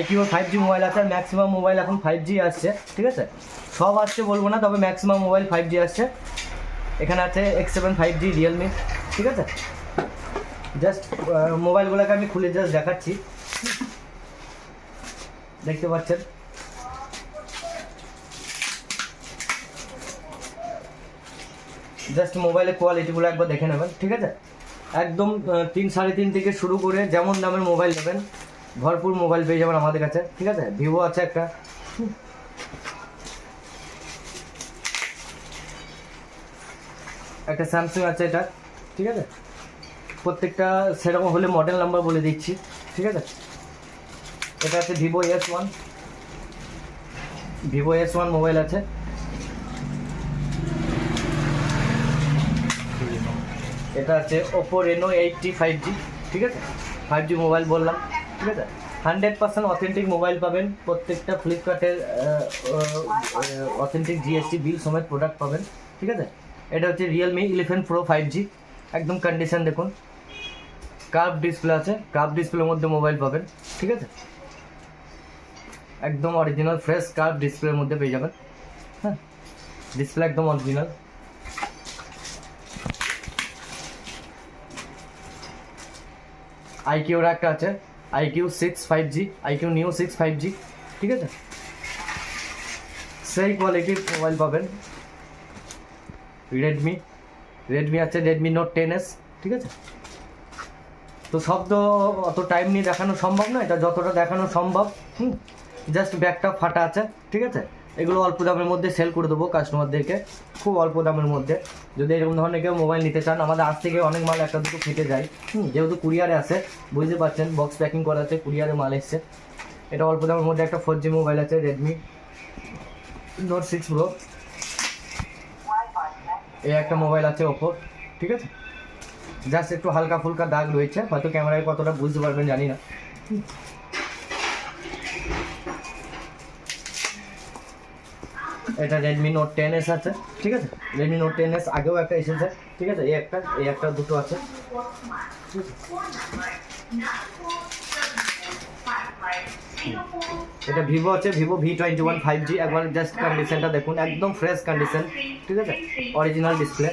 IQ five G mobile আছে maximum mobile এখন five G আসছে, ঠিক আছে? সব আসছে বলব না, তবে ম্যাক্সিমাম মোবাইল ফাইভ জি আসছে। এখানে আছে X seven five G Realme ঠিক আছে? জাস্ট মোবাইলগুলোকে আমি খুলে জাস্ট দেখাচ্ছি। দেখতে পাচ্ছেন? জাস্ট মোবাইলের কোয়ালিটিগুলো একবার দেখে নেবেন, ঠিক আছে? একদম তিন, সাড়ে তিন থেকে শুরু করে যেমন দামের মোবাইল নেবেন ভরপুর মোবাইল পেয়ে যাবেন আমাদের কাছে, ঠিক আছে? ভিভো আছে একটা। একটা স্যামসাং আছে এটা, ঠিক আছে? প্রত্যেকটা সেরকম হলে মডেল নাম্বার বলে দিচ্ছি, ঠিক আছে? এটা আছে Vivo S one Vivo S one mobile আছে। এটা আছে Oppo Reno eighty five G ঠিক আছে? ফাইভ জি মোবাইল বললাম। ঠিক আছে? হান্ড্রেড পার্সেন্ট অথেন্টিক মোবাইল পাবেন, প্রত্যেকটা ফ্লিপকার্টের অথেন্টিক জিএসটি বিল সমেত প্রোডাক্ট পাবেন, ঠিক আছে? এটা হচ্ছে Realme eleven Pro five G একদম কন্ডিশন দেখুন। কার্ভ ডিসপ্লে আছে কার্ভ ডিসপ্লের মধ্যে মোবাইল পাবেন, ঠিক আছে? একদম অরিজিনাল ফ্রেশ কার্ভ ডিসপ্লের মধ্যে পেয়ে যাবেন। হ্যাঁ ডিসপ্লে একদম অরিজিনাল আইকিউর একটা আছে iQOO six five G iQOO new six five G ঠিক আছে? সেই কোয়ালিটির মোবাইল পাবেন। রেডমি রেডমি আছে রেডমি নোট টেন এস ঠিক আছে? তো সব তো অত টাইম নিয়ে দেখানো সম্ভব নয় এটা যতটা দেখানো সম্ভব, হুম জাস্ট ব্যাগটা ফাটা আছে, ঠিক আছে? এগুলো অল্প দামের মধ্যে সেল করে দেবো কাস্টমারদেরকে খুব অল্প দামের মধ্যে। যদি এরকম ধরনের কেউ মোবাইল নিতে চান, আমাদের আজ থেকে অনেক মাল একটা দুটো ফেটে যায়। যেহেতু কুরিয়ারে আসে বুঝতে পারছেন বক্স প্যাকিং করা আছে, কুরিয়ারে মাল এসছে। এটা অল্প দামের মধ্যে একটা ফোর জি মোবাইল আছে রেডমি নোট সিক্স প্রো এই একটা মোবাইল আছে ওপো ঠিক আছে? জাস্ট একটু হালকা ফুলকা দাগ রয়েছে, হয়তো ক্যামেরায় কতটা বুঝতে পারবেন জানি না। এটা রেডমি নোট টেন এস আছে, ঠিক আছে? রেডমি নোট টেন এস আগেও একটা এসেছে, ঠিক আছে? এই একটা এই একটা দুটো আছে। এটা ভিভো আছে Vivo V twenty one five G একবার জাস্ট কন্ডিশনটা দেখুন, একদম ফ্রেশ কন্ডিশন ঠিক আছে? অরিজিনাল ডিসপ্লে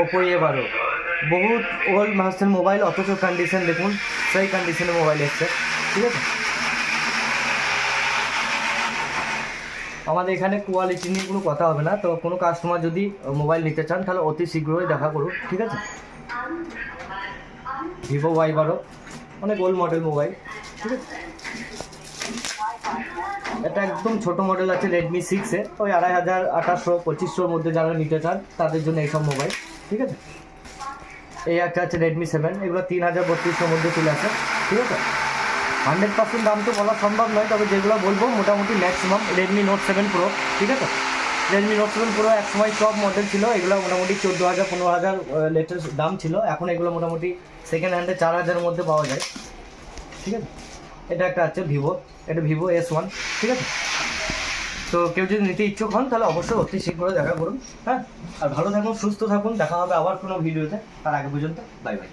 ওপো এ বারো। বহুত ওল্ড মাসের মোবাইল অথচ কন্ডিশন দেখুন, সেই কন্ডিশনে মোবাইল এসছে, ঠিক আছে? আমাদের এখানে কোয়ালিটি নিয়ে কোনো কথা হবে না, তো কোনো কাস্টমার যদি মোবাইল নিতে চান, তাহলে অতি শীঘ্রই দেখা করুন, ঠিক আছে? ভিভো ওয়াই বারো অনেক ওল্ড মডেল মোবাইল ঠিক আছে? এটা একদম ছোট মডেল আছে রেডমি সিক্সে ওই আড়াই হাজার আঠাশশো পঁচিশশোর মধ্যে যারা নিতে চান, তাদের জন্য এইসব মোবাইল ঠিক আছে? এই একটা আছে রেডমি সেভেন এগুলো তিন হাজার বত্রিশশোর মধ্যে চলে আসে, ঠিক আছে? হান্ড্রেড পার্সেন্ট দাম তো বলা সম্ভব নয়, তবে যেগুলো বলব মোটামুটি maximum Redmi Note seven Pro ঠিক আছে? রেডমি নোট সেভেন প্রো এক সময় টপ মডেল ছিল, এগুলো মোটামুটি চোদ্দ হাজার, পনেরো হাজার লেটেস্ট দাম ছিল, এখন এগুলো মোটামুটি সেকেন্ড হ্যান্ডে চার হাজারের মধ্যে পাওয়া যায়, ঠিক আছে? এটা একটা আছে ভিভো এটা ভিভো এস ওয়ান ঠিক আছে? তো কেউ যদি নিতে ইচ্ছুক হন, তাহলে অবশ্যই অতি শীঘ্র দেখা করুন হ্যাঁ? আর ভালো থাকুন, সুস্থ থাকুন, দেখা হবে আবার কোনো ভিডিওতে, তার আগে পর্যন্ত বাই বাই